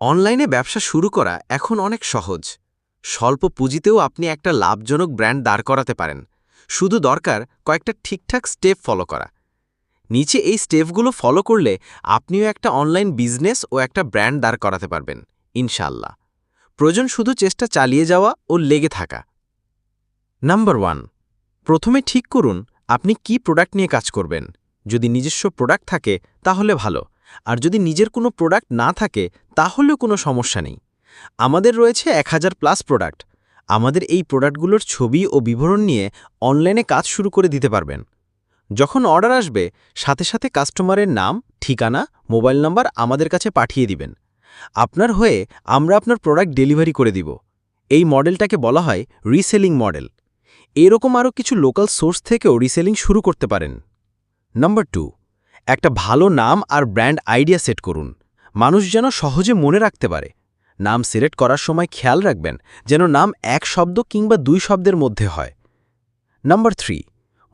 অনলাইনে ব্যবসা শুরু করা এখন অনেক সহজ। স্বল্প পুঁজিতেও আপনি একটা লাভজনক ব্র্যান্ড দাঁড় করাতে পারেন। শুধু দরকার কয়েকটা ঠিকঠাক স্টেপ ফলো করা। নিচে এই স্টেপগুলো ফলো করলে আপনিও একটা অনলাইন বিজনেস ও একটা ব্র্যান্ড দাঁড় করাতে পারবেন ইনশাল্লাহ প্রয়োজন শুধু চেষ্টা চালিয়ে যাওয়া ও লেগে থাকা। নাম্বার ওয়ান, প্রথমে ঠিক করুন আপনি কি প্রোডাক্ট নিয়ে কাজ করবেন। যদি নিজস্ব প্রোডাক্ট থাকে তাহলে ভালো। আর যদি নিজের কোনো প্রোডাক্ট না থাকে, তাহলেও কোনো সমস্যা নেই। আমাদের রয়েছে এক হাজার প্লাস প্রোডাক্ট। আমাদের এই প্রোডাক্টগুলোর ছবি ও বিবরণ নিয়ে অনলাইনে কাজ শুরু করে দিতে পারবেন। যখন অর্ডার আসবে, সাথে সাথে কাস্টমারের নাম, ঠিকানা, মোবাইল নাম্বার আমাদের কাছে পাঠিয়ে দিবেন। আপনার হয়ে আমরা আপনার প্রোডাক্ট ডেলিভারি করে দিব। এই মডেলটাকে বলা হয় রিসেলিং মডেল। এরকম আরও কিছু লোকাল সোর্স থেকেও রিসেলিং শুরু করতে পারেন। নাম্বার টু একটা ভালো নাম আর ব্র্যান্ড আইডিয়া সেট করুন। মানুষ যেন সহজে মনে রাখতে পারে। নাম সিলেক্ট করার সময় খেয়াল রাখবেন যেন নাম এক শব্দ কিংবা দুই শব্দের মধ্যে হয়। নাম্বার থ্রি,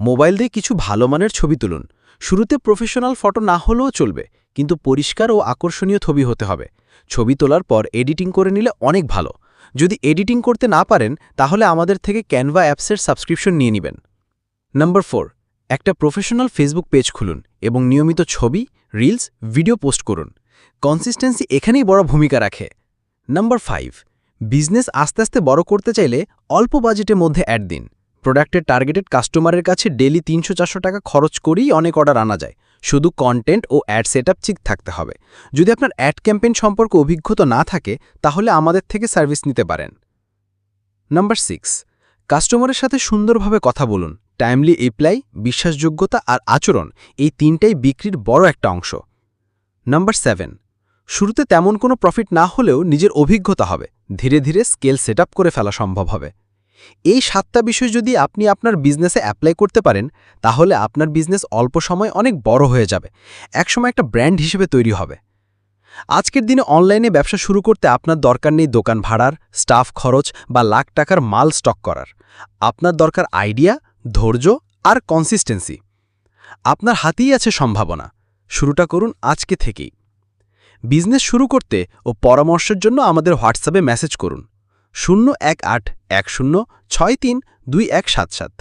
মোবাইল দিয়ে কিছু ভালো মানের ছবি তুলুন। শুরুতে প্রফেশনাল ফটো না হলেও চলবে, কিন্তু পরিষ্কার ও আকর্ষণীয় ছবি হতে হবে। ছবি তোলার পর এডিটিং করে নিলে অনেক ভালো। যদি এডিটিং করতে না পারেন, তাহলে আমাদের থেকে ক্যানভা অ্যাপসের সাবস্ক্রিপশন নিয়ে নেবেন। নাম্বার ফোর একটা প্রফেশনাল ফেসবুক পেজ খুলুন এবং নিয়মিত ছবি, রিলস, ভিডিও পোস্ট করুন। কনসিস্টেন্সি এখানেই বড় ভূমিকা রাখে। নাম্বার ফাইভ, বিজনেস আস্তে আস্তে বড় করতে চাইলে অল্প বাজেটের মধ্যে অ্যাড দিন। প্রোডাক্টের টার্গেটেড কাস্টমারের কাছে ডেলি তিনশো চারশো টাকা খরচ করেই অনেক অর্ডার আনা যায়। শুধু কন্টেন্ট ও অ্যাড সেট আপ ঠিক থাকতে হবে। যদি আপনার অ্যাড ক্যাম্পেইন সম্পর্কে অভিজ্ঞতা না থাকে, তাহলে আমাদের থেকে সার্ভিস নিতে পারেন। নাম্বার সিক্স, কাস্টমারের সাথে সুন্দরভাবে কথা বলুন। টাইমলি এপ্লাই বিশ্বাসযোগ্যতা আর আচরণ এই তিনটাই বিক্রির বড় একটা অংশ। নাম্বার সেভেন শুরুতে তেমন কোনো প্রফিট না হলেও নিজের অভিজ্ঞতা হবে। ধীরে ধীরে স্কেল সেট করে ফেলা সম্ভব হবে। এই সাতটা বিষয় যদি আপনি আপনার বিজনেসে অ্যাপ্লাই করতে পারেন, তাহলে আপনার বিজনেস অল্প সময় অনেক বড় হয়ে যাবে। একসময় একটা ব্র্যান্ড হিসেবে তৈরি হবে। আজকের দিনে অনলাইনে ব্যবসা শুরু করতে আপনার দরকার নেই দোকান ভাড়ার স্টাফ খরচ বা লাখ টাকার মাল স্টক করার। আপনার দরকার আইডিয়া ধৈর্য আর কনসিস্টেন্সি আপনার হাতেই আছে সম্ভাবনা। শুরুটা করুন আজকে থেকেই। বিজনেস শুরু করতে ও পরামর্শের জন্য আমাদের হোয়াটসঅ্যাপে মেসেজ করুন। শূন্য এক আট এক শূন্য ছয় তিন দুই এক সাত সাত।